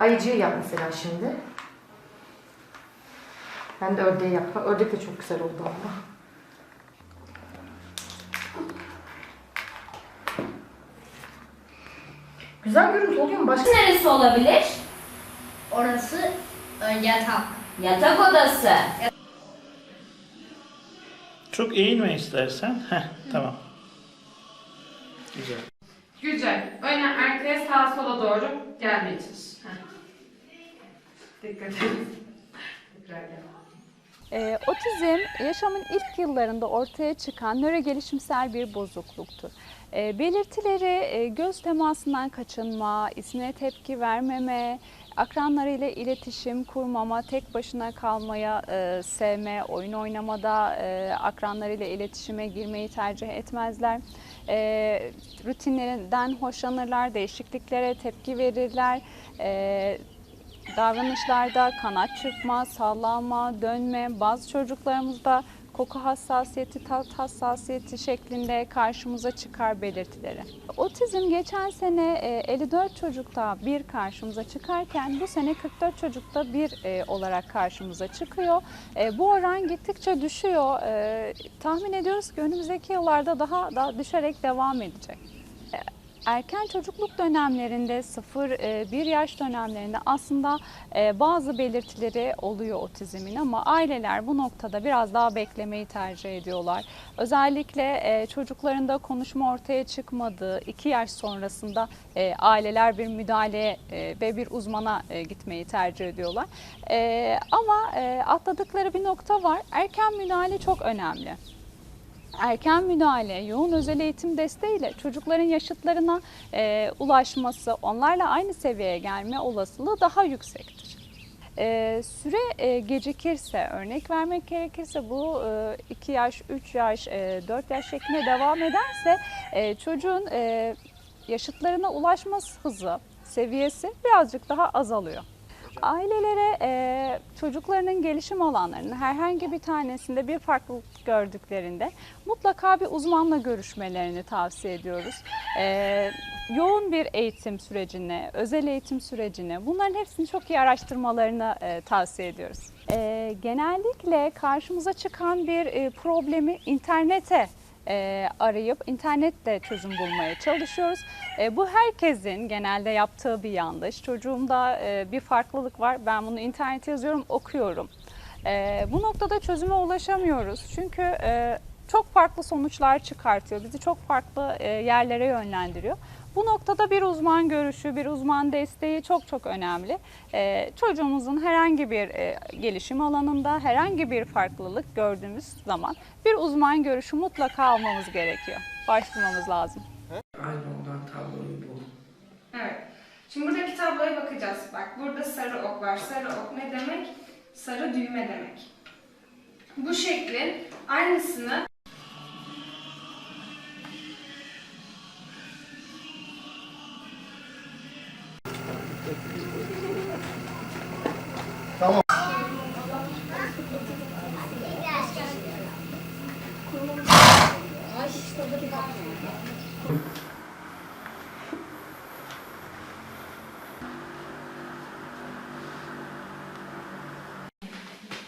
Ayıcıyı yap mesela şimdi. Ben de ördeği yap. Bak, Ördek de çok güzel oldu ama. Güzel görüntü oluyor mu? Başka Neresi olabilir? Orası e, yatak. Yatak odası. Çok eğilme istersen. Heh, tamam. Güzel. Güzel. Öne arkaya sağa sola doğru gelmeye çalış. Heh. Dikkat. Ee, otizm yaşamın ilk yıllarında ortaya çıkan nörogelişimsel bir bozukluktur. Ee, belirtileri e, göz temasından kaçınma, ismine tepki vermeme, akranlarıyla iletişim kurmama, tek başına kalmaya e, sevme, oyun oynamada e, akranlarıyla iletişime girmeyi tercih etmezler. E, rutinlerinden hoşlanırlar, değişikliklere tepki verirler. E, davranışlarda kanat çırpma, sallanma, dönme, bazı çocuklarımızda koku hassasiyeti, tat hassasiyeti şeklinde karşımıza çıkar belirtileri. Otizm geçen sene e, 54 çocukta bir karşımıza çıkarken bu sene 44 çocukta bir e, olarak karşımıza çıkıyor. E, Bu oran gittikçe düşüyor. E, Tahmin ediyoruz ki önümüzdeki yıllarda daha da düşerek devam edecek. Erken çocukluk dönemlerinde 0-1 yaş dönemlerinde aslında e, bazı belirtileri oluyor otizmin ama aileler bu noktada biraz daha beklemeyi tercih ediyorlar. Özellikle e, çocuklarında konuşma ortaya çıkmadığı 2 yaş sonrasında e, aileler bir müdahaleye e, ve bir uzmana e, gitmeyi tercih ediyorlar. E, Ama e, atladıkları bir nokta var. Erken müdahale çok önemli erken müdahale, yoğun özel eğitim desteğiyle çocukların yaşıtlarına e, ulaşması, onlarla aynı seviyeye gelme olasılığı daha yüksektir. E, süre e, gecikirse, örnek vermek gerekirse bu 2 yaş, 3 yaş, 4 yaş şeklinde devam ederse e, çocuğun e, yaşıtlarına ulaşma hızı, seviyesi birazcık daha azalıyor. Ailelere e, çocuklarının gelişim alanlarının herhangi bir tanesinde bir farklılık gördüklerinde mutlaka bir uzmanla görüşmelerini tavsiye ediyoruz. E, yoğun bir eğitim sürecine, özel eğitim sürecine bunların hepsini çok iyi araştırmalarını e, tavsiye ediyoruz. E, genellikle karşımıza çıkan bir e, problemi internete e, arayıp internette çözüm bulmaya çalışıyoruz. E, bu herkesin genelde yaptığı bir yanlış. Çocuğumda e, bir farklılık var. Ben bunu internete yazıyorum, okuyorum. E, bu noktada çözüme ulaşamıyoruz. Çünkü e, çok farklı sonuçlar çıkartıyor. Bizi çok farklı e, yerlere yönlendiriyor. Bu noktada bir uzman görüşü, bir uzman desteği çok çok önemli. Ee, çocuğumuzun herhangi bir e, gelişim alanında herhangi bir farklılık gördüğümüz zaman bir uzman görüşü mutlaka almamız gerekiyor. Başvurmamız lazım. Aynı olan tabloyu bul. Evet. Şimdi buradaki tabloya bakacağız. Bak burada sarı ok var. Sarı ok ne demek? Sarı düğme demek. Bu şeklin aynısını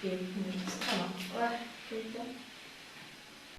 diyebiliriz. Tamam. Var. Güzel.